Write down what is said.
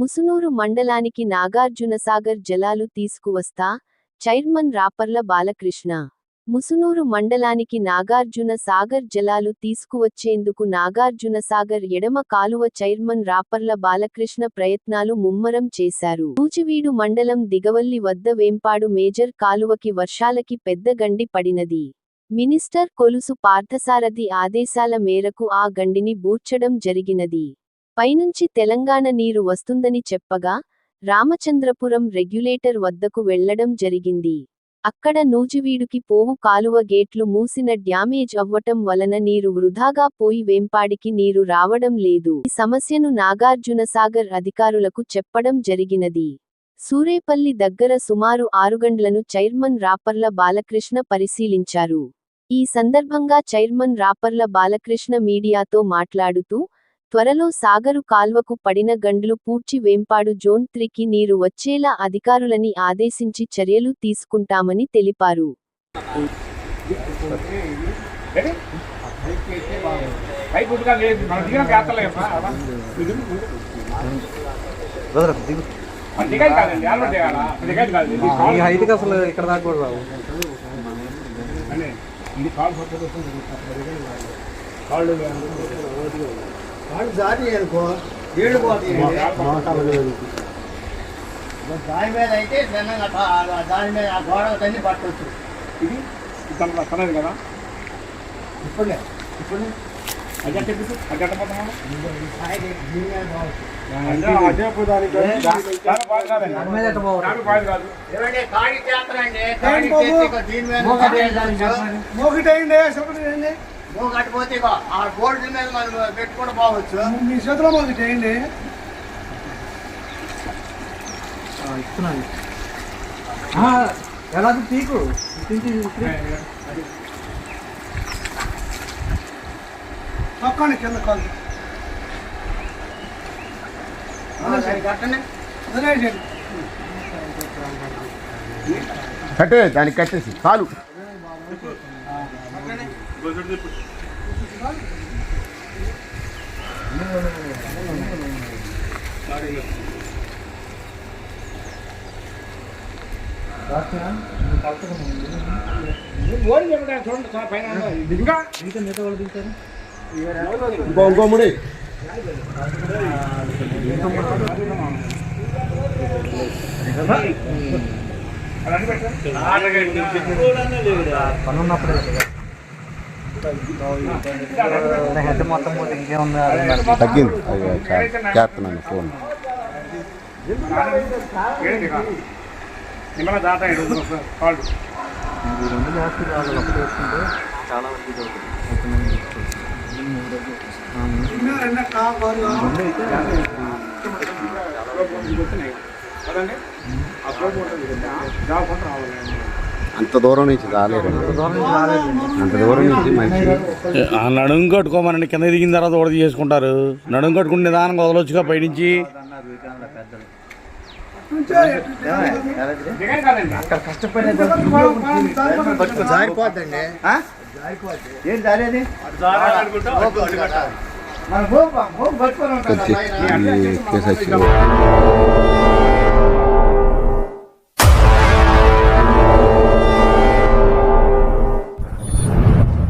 ముసునూరు మండలానికి నాగార్జునసాగర్ జలాలు తీసుకువస్తా చైర్మన్ రాపర్ల బాలకృష్ణ. ముసునూరు మండలానికి నాగార్జున సాగర్ జలాలు తీసుకువచ్చేందుకు నాగార్జున సాగర్ ఎడమ కాలువ చైర్మన్ రాపర్ల బాలకృష్ణ ప్రయత్నాలు ముమ్మరం చేశారు. నూజివీడు మండలం దిగవల్లి వద్ద వేంపాడు మేజర్ కాలువకి వర్షాలకి పెద్ద గండి పడినది. మినిస్టర్ కొలుసు పార్థసారథి ఆదేశాల మేరకు ఆ గండిని బూర్చడం జరిగినది. పైనుంచి తెలంగాణ నీరు వస్తుందని చెప్పగా రామచంద్రపురం రెగ్యులేటర్ వద్దకు వెళ్ళడం జరిగింది. అక్కడ నూజివీడుకి పోవు కాలువ గేట్లు మూసిన డ్యామేజ్ అవ్వటం వలన నీరు వృధాగా పోయి వేంపాడికి నీరు రావడం లేదు. ఈ సమస్యను నాగార్జునసాగర్ అధికారులకు చెప్పడం జరిగినది. సూరేపల్లి దగ్గర సుమారు ఆరుగండ్లను చైర్మన్ రాపర్ల బాలకృష్ణ పరిశీలించారు. ఈ సందర్భంగా చైర్మన్ రాపర్ల బాలకృష్ణ మీడియాతో మాట్లాడుతూ త్వరలో సాగరు కాల్వకు పడిన గండ్లు పూడ్చి వేంపాడు జోన్ త్రీకి నీరు వచ్చేలా అధికారులని ఆదేశించి చర్యలు తీసుకుంటామని తెలిపారు. అసలు ఇక్కడ దాకా కూడా రావు. ఇది కాల్ కాళ్ళు వాళ్ళు దాటి అనుకో ఏడు పోతాయి దాని మీద అయితే తా- దాని మీద ఆ గోడ తన్ని పట్టవచ్చు ఇది? ఇతను తనది కదా? ఇప్పుడే. ఇప్పుడు? అడ్జస్ట్ చెప్పి అడ్జస్ట్ పోతున్నాను మూగ కట్టిపోతే ఇక ఆ బోర్డు మీద మనం పెట్టుకుంటూ పోవచ్చు. మీ చేతిలో ఒకటైంది ఆ, ఇస్తున్నాను ఆ, ఎలా పీకు తింటి పక్కన కింద కాదు కట్టే దానికి కట్టేసి చాలు ఇంకా మిగతా మిగతా ఇంకో ఇంకో ముడి అదన్నీ హెడ్ మొత్తం తగ్గింది చేస్తున్నాను ఫోన్. కాదు రెండు చాలా మంది ఉంటుంది జాబ్ కొంత రావాలి అంత దూరం నుంచి రాలేరు. ఇంత దూరం నుంచి రాలేదు. అంత దూరం నుంచి మనిషి. ఆ నడుము కట్టుకోమనండి కింద దిగిన తర్వాత ఉడత చేసుకుంటారు. నడుము కట్టుకుని నిదానంగా వదలొచ్చుగా పైనుంచి. అక్కడ కష్టపడే జారిపోద్దండి ఏం జారేది మన భూమి భూమి పట్టుకొని ఉంటాం